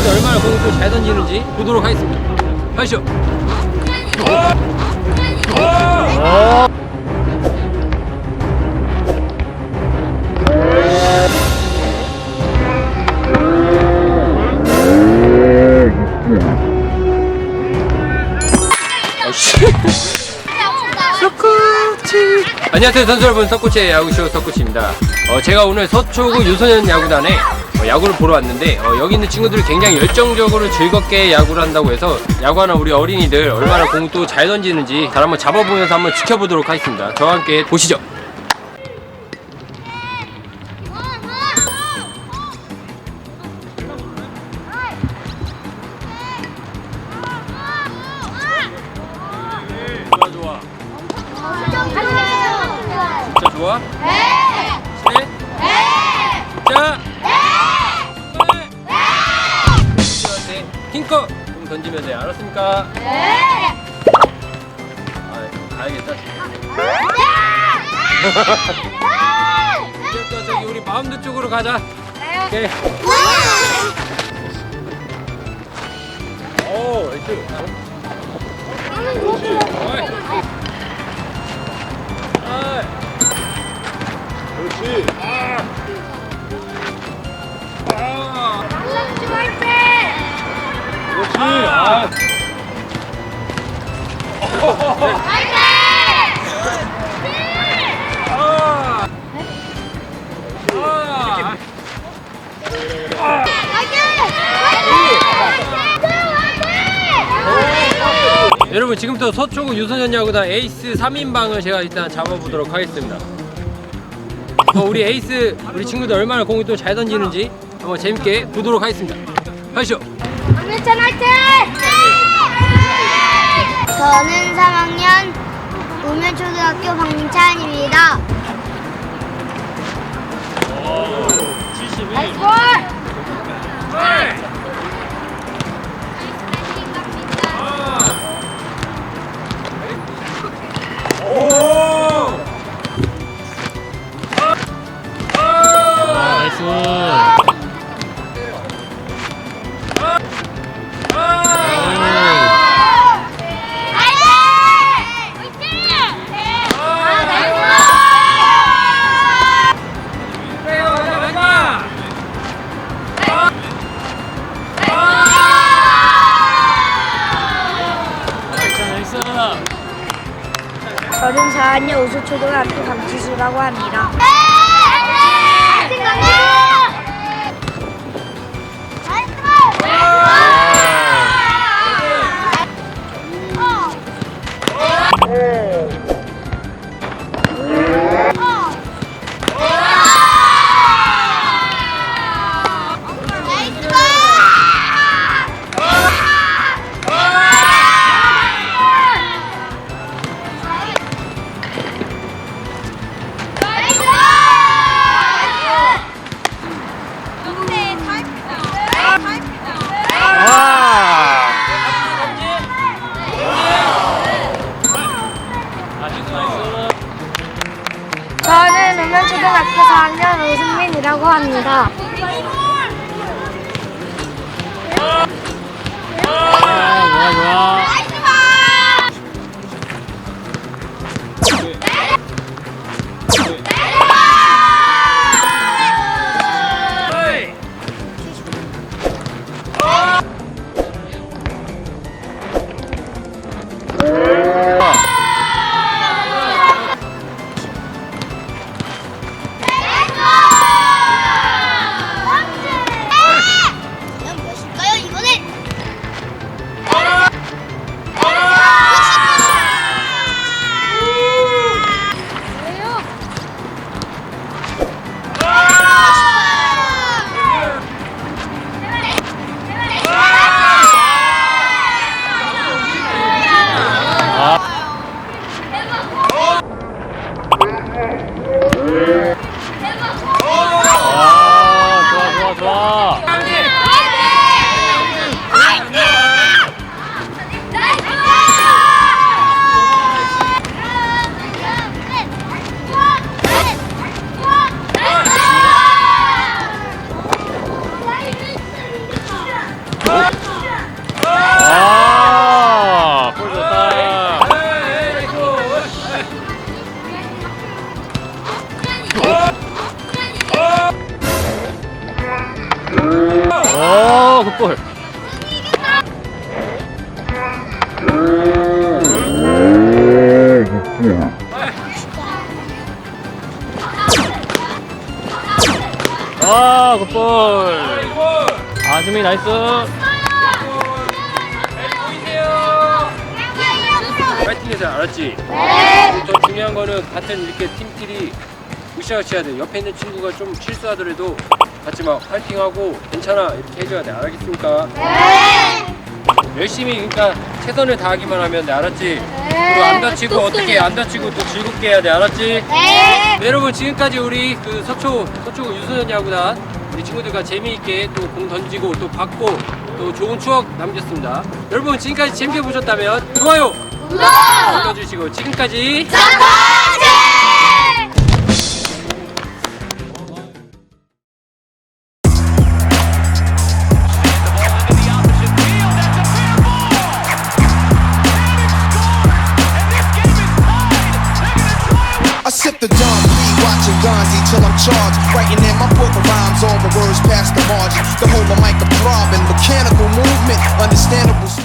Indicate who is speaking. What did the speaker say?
Speaker 1: 친구들 얼마나 공을 또잘 던지는지 보도록 하겠습니다. 가시죠. 안녕하세요 선수 여러분 석코치의 야구쇼 석코치입니다 어, 제가 오늘 서초구 유소년 야구단에 어, 야구를 보러 왔는데 어, 여기 있는 친구들이 굉장히 열정적으로 즐겁게 야구를 한다고 해서 야구하는 우리 어린이들 얼마나 공또잘 던지는지 잘 한번 잡아보면서 한번 지켜보도록 하겠습니다 저와 함께 보시죠 진짜 좋아? 네? 자! 네! 힘 껏좀 던지면 돼. 알았습니까? 아, 가야겠다. 이제부터 저기 우리 마음도 쪽으로 가자. 오케이. 오, 나이스. 어이.
Speaker 2: 그렇지.
Speaker 1: 여러분 지금부터 서초구 유소년 야구단 에이스 3인방을 제가 일단 잡아보도록 하겠습니다. 어, 우리 에이스 우리 친구들 얼마나 공을 또 잘 던지는지 한번 재밌게 보도록 하겠습니다. 가시죠.
Speaker 3: 박민찬 화이팅! 저는 3학년 우면초등학교 박민찬입니다. 나이스 볼! 저는 4학년 우수초등학교 강지수라고 합니다. 우면초등학교 4학년 오승민이라고 합니다.
Speaker 1: 좋아 좋아.
Speaker 2: 아, 굿볼. 아, 굿볼. 아, 수민 나이스.
Speaker 1: 파이팅 해서 알았지? 네. 더 중요한 거는 같은 이렇게 팀끼리 으쌰으쌰 해야 돼. 옆에 있는 친구가 좀 실수하더라도 같이 막 파이팅하고 괜찮아 이렇게 해줘야 돼. 알겠습니까? 네. 열심히 그러니까 최선을 다하기만 하면 돼. 알았지? 그리고 안 다치고 어떻게 안 다치고 또 즐겁게 해야 돼. 알았지?
Speaker 3: 네.
Speaker 1: 네, 여러분 지금까지 우리 그 서초 서초 유소년 야구단 우리 친구들과 재미있게 또 공 던지고 또 받고 또 좋은 추억 남겼습니다. 여러분 지금까지 재밌게 보셨다면 좋아요 눌러주시고 지금까지
Speaker 4: I till I'm charged. Writing in my book of rhymes, all the words past the margin. The whole of mic a throbbing, mechanical movement, understandable.